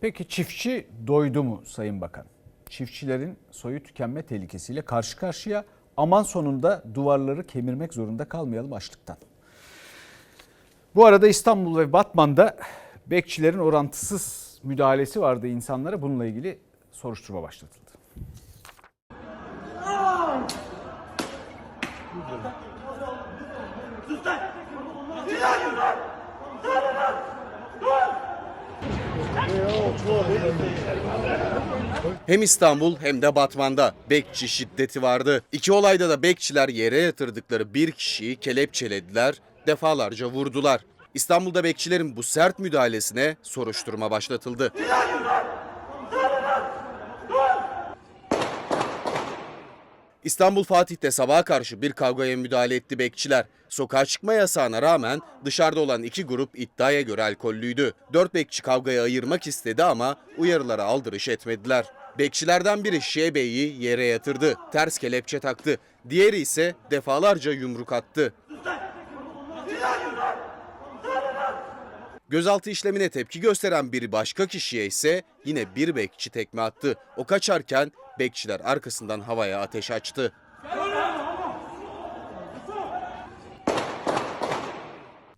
Peki çiftçi doydu mu Sayın Bakan? Çiftçilerin soyu tükenme tehlikesiyle karşı karşıya aman sonunda duvarları kemirmek zorunda kalmayalım açlıktan. Bu arada İstanbul ve Batman'da bekçilerin orantısız müdahalesi vardı insanlara. Bununla ilgili soruşturma başlatıldı. Hem İstanbul hem de Batman'da bekçi şiddeti vardı. İki olayda da bekçiler yere yatırdıkları bir kişiyi kelepçelediler, defalarca vurdular. İstanbul'da bekçilerin bu sert müdahalesine soruşturma başlatıldı. İstanbul Fatih'te sabaha karşı bir kavgaya müdahale etti bekçiler. Sokağa çıkma yasağına rağmen dışarıda olan iki grup iddiaya göre alkollüydü. Dört bekçi kavgayı ayırmak istedi ama uyarılara aldırış etmediler. Bekçilerden biri Şebe'yi yere yatırdı, ters kelepçe taktı. Diğeri ise defalarca yumruk attı. Gözaltı işlemine tepki gösteren bir başka kişiye ise yine bir bekçi tekme attı. O kaçarken bekçiler arkasından havaya ateş açtı.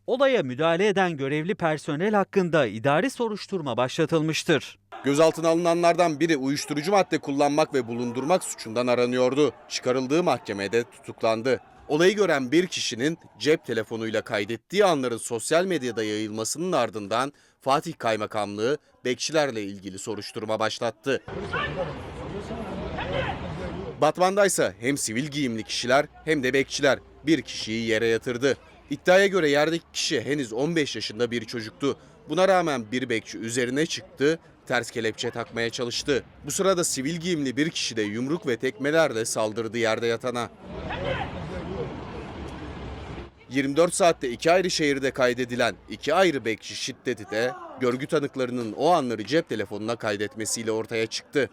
Olaya müdahale eden görevli personel hakkında idari soruşturma başlatılmıştır. Gözaltına alınanlardan biri uyuşturucu madde kullanmak ve bulundurmak suçundan aranıyordu. Çıkarıldığı mahkemede tutuklandı. Olayı gören bir kişinin cep telefonuyla kaydettiği anların sosyal medyada yayılmasının ardından Fatih Kaymakamlığı bekçilerle ilgili soruşturma başlattı. Batman'da hem sivil giyimli kişiler hem de bekçiler bir kişiyi yere yatırdı. İddiaya göre yerdeki kişi henüz 15 yaşında bir çocuktu. Buna rağmen bir bekçi üzerine çıktı, ters kelepçe takmaya çalıştı. Bu sırada sivil giyimli bir kişi de yumruk ve tekmelerle saldırdı yerde yatana. 24 saatte iki ayrı şehirde kaydedilen iki ayrı bekçi şiddeti de görgü tanıklarının o anları cep telefonuna kaydetmesiyle ortaya çıktı.